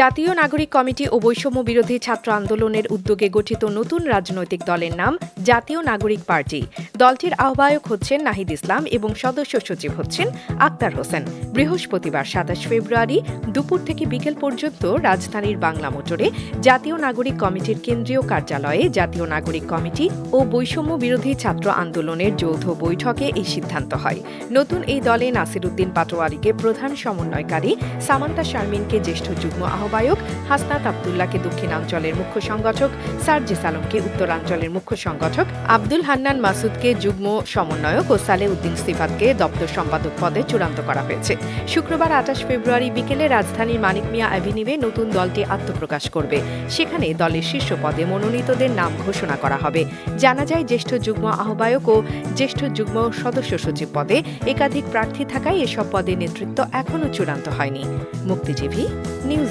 জাতীয় নাগরিক কমিটি ও বৈষম্য বিরোধী ছাত্র আন্দোলনের উদ্যোগে গঠিত নতুন রাজনৈতিক দলের নাম জাতীয় নাগরিক পার্টি। দলটির আহ্বায়ক হচ্ছেন নাহিদ ইসলাম এবং সদস্য সচিব হচ্ছেন আক্তার হোসেন। বৃহস্পতিবার সাতাশ ফেব্রুয়ারি দুপুর থেকে বিকেল পর্যন্ত রাজধানীর বাংলা মোটরে জাতীয় নাগরিক কমিটির কেন্দ্রীয় কার্যালয়ে জাতীয় নাগরিক কমিটি ও বৈষম্য বিরোধী ছাত্র আন্দোলনের যৌথ বৈঠকে এই সিদ্ধান্ত হয়। নতুন এই দলে নাসিরুদ্দিন পাটোয়ারিকে প্রধান সমন্বয়কারী, সামান্তা শারমিনকে জ্যেষ্ঠ যুগ্ম আহ্বায়ক হাসনাত আবদুল্লাহকে দক্ষিণাঞ্চলের মুখ্য সংগঠক, সার্জিস আলমকে উত্তরাঞ্চলের মুখ্য সংগঠক, আব্দুল হান্নান মাসুদকে যুগ্ম সমন্বয়ক ও সালে উদ্দিন সিফাতকে দপ্তর সম্পাদক পদে চূড়ান্ত করা হয়েছে। শুক্রবার আঠাশ ফেব্রুয়ারি বিকেলে রাজধানীর মানিক মিয়া অ্যাভিনিউয়ে নতুন দলটি আত্মপ্রকাশ করবে। সেখানে দলের শীর্ষ পদে মনোনীতদের নাম ঘোষণা করা হবে। জানা যায়, জ্যেষ্ঠ যুগ্ম আহ্বায়ক ও জ্যেষ্ঠ যুগ্ম সদস্য সচিব পদে একাধিক প্রার্থী থাকায় এসব পদে নেতৃত্ব এখনও চূড়ান্ত হয়নি। মুক্তিজীবী, নিউজ